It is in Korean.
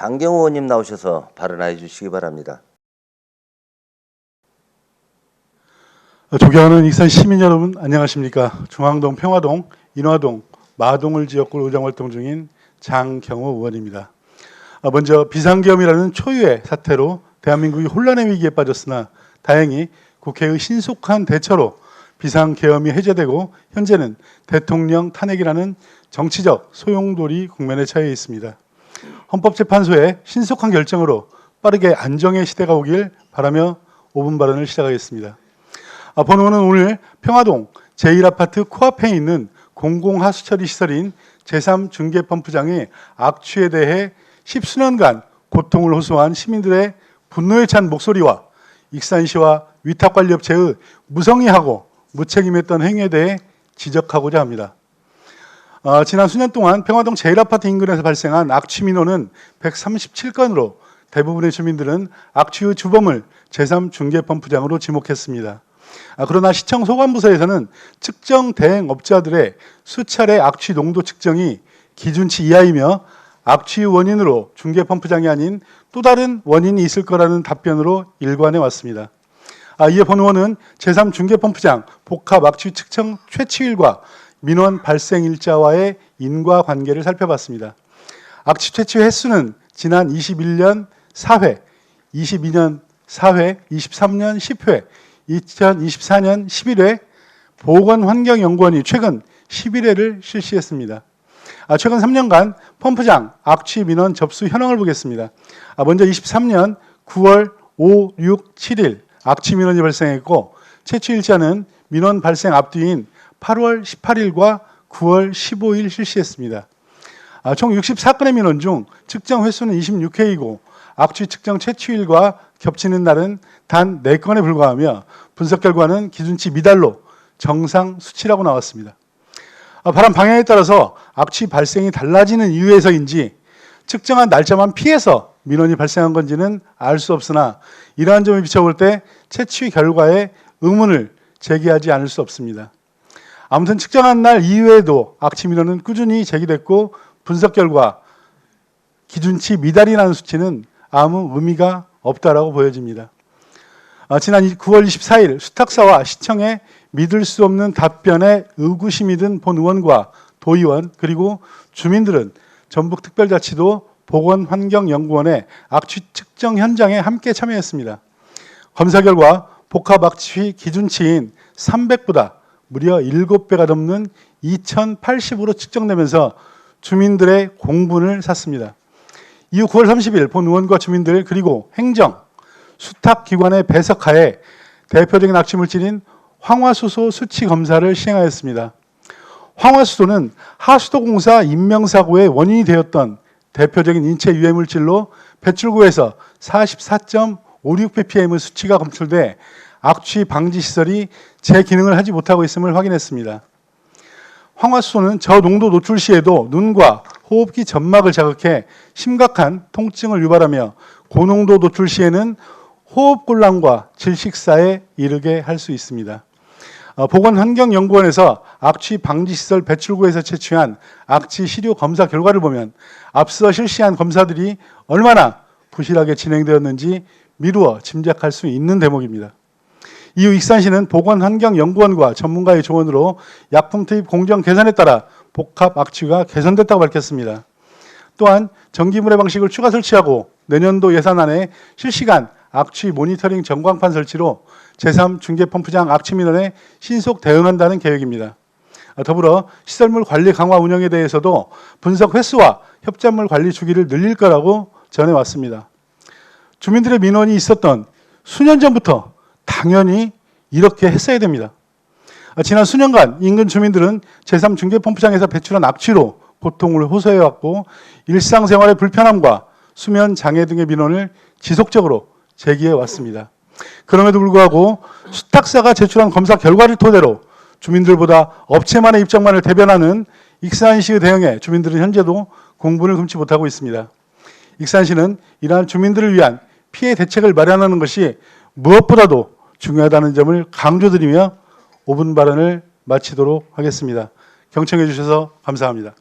장경호 의원님 나오셔서 발언해 주시기 바랍니다. 어, 존경하는 익산 시민 여러분 안녕하십니까 중앙동 평화동 인화동 마동을 지역구 의정 활동 중인 장경호 의원입니다. 아, 먼저 비상계엄이라는 초유의 사태로 대한민국이 혼란의 위기에 빠졌으나 다행히 국회의 신속한 대처로 비상계엄이 해제되고 현재는 대통령 탄핵이라는 정치적 소용돌이 국면에 처해 있습니다. 헌법재판소의 신속한 결정으로 빠르게 안정의 시대가 오길 바라며 5분 발언을 시작하겠습니다. 아, 번호는 오늘 평화동 제1아파트 코앞에 있는 공공하수처리 시설인 제3중계펌프장의 악취에 대해 십수년간 고통을 호소한 시민들의 분노에 찬 목소리와 익산시와 위탁관리업체의 무성의하고 무책임했던 행위에 대해 지적하고자 합니다. 어, 지난 수년 동안 평화동 제1아파트 인근에서 발생한 악취 민원은 137건으로 대부분의 주민들은 악취의 주범을 제3중계펌프장으로 지목했습니다. 아, 그러나 시청 소관부서에서는 측정 대행 업자들의 수차례 악취 농도 측정이 기준치 이하이며 악취 원인으로 중계펌프장이 아닌 또 다른 원인이 있을 거라는 답변으로 일관해 왔습니다. 아, 이에 본 의원은 제3중계펌프장 복합 악취 측정 최치일과 민원 발생 일자와의 인과 관계를 살펴봤습니다. 악취 퇴치 횟수는 지난 21년 4회, 22년 4회, 23년 10회, 2024년 11회 보건환경연구원이 최근 11회를 실시했습니다. 아, 최근 3년간 펌프장 악취 민원 접수 현황을 보겠습니다. 아, 먼저 23년 9월 5, 6, 7일 악취 민원이 발생했고 채취일자는 민원 발생 앞뒤인 8월 18일과 9월 15일 실시했습니다. 아, 총 64건의 민원 중 측정 횟수는 26회이고 악취 측정 채취일과 겹치는 날은 단 4건에 불과하며 분석 결과는 기준치 미달로 정상 수치라고 나왔습니다. 아, 바람 방향에 따라서 악취 발생이 달라지는 이유에서인지 측정한 날짜만 피해서 민원이 발생한 건지는 알 수 없으나 이러한 점을 비춰볼 때 채취 결과에 의문을 제기하지 않을 수 없습니다. 아무튼 측정한 날 이후에도 악취 민원은 꾸준히 제기됐고 분석 결과 기준치 미달이라는 수치는 아무 의미가 없다라고 보여집니다. 아, 지난 9월 24일 수탁사와 시청에 믿을 수 없는 답변에 의구심이 든 본 의원과 도의원 그리고 주민들은 전북특별자치도 보건환경연구원의 악취 측정 현장에 함께 참여했습니다. 검사 결과 복합 악취 기준치인 300보다 무려 7배가 넘는 2080으로 측정되면서 주민들의 공분을 샀습니다. 이후 9월 30일 본 의원과 주민들 그리고 행정, 수탁기관의 배석하에 대표적인 악취물질인 황화수소 수치 검사를 시행하였습니다. 황화수소는 하수도공사 인명사고의 원인이 되었던 대표적인 인체 유해물질로 배출구에서 44.56ppm의 수치가 검출돼 악취 방지 시설이 제 기능을 하지 못하고 있음을 확인했습니다. 황화수소는 저농도 노출 시에도 눈과 호흡기 점막을 자극해 심각한 통증을 유발하며 고농도 노출 시에는 호흡곤란과 질식사에 이르게 할 수 있습니다. 어, 보건환경연구원에서 악취 방지시설 배출구에서 채취한 악취 시료 검사 결과를 보면 앞서 실시한 검사들이 얼마나 부실하게 진행되었는지 미루어 짐작할 수 있는 대목입니다. 이후 익산시는 보건환경연구원과 전문가의 조언으로 약품 투입 공정 개선에 따라 복합 악취가 개선됐다고 밝혔습니다. 또한 전기물의 방식을 추가 설치하고 내년도 예산안에 실시간 악취 모니터링 전광판 설치로 제3 중계펌프장 악취 민원에 신속 대응한다는 계획입니다. 더불어 시설물 관리 강화 운영에 대해서도 분석 횟수와 협작물 관리 주기를 늘릴 거라고 전해왔습니다. 주민들의 민원이 있었던 수년 전부터 당연히 이렇게 했어야 됩니다. 지난 수년간 인근 주민들은 제3중계펌프장에서 배출한 악취로 고통을 호소해왔고 일상생활의 불편함과 수면 장애 등의 민원을 지속적으로 제기해 왔습니다. 그럼에도 불구하고 수탁사가 제출한 검사 결과를 토대로 주민들보다 업체만의 입장만을 대변하는 익산시의 대응에 주민들은 현재도 공분을 금치 못하고 있습니다. 익산시는 이러한 주민들을 위한 피해 대책을 마련하는 것이 무엇보다도 중요하다는 점을 강조드리며 5분 발언을 마치도록 하겠습니다. 경청해 주셔서 감사합니다.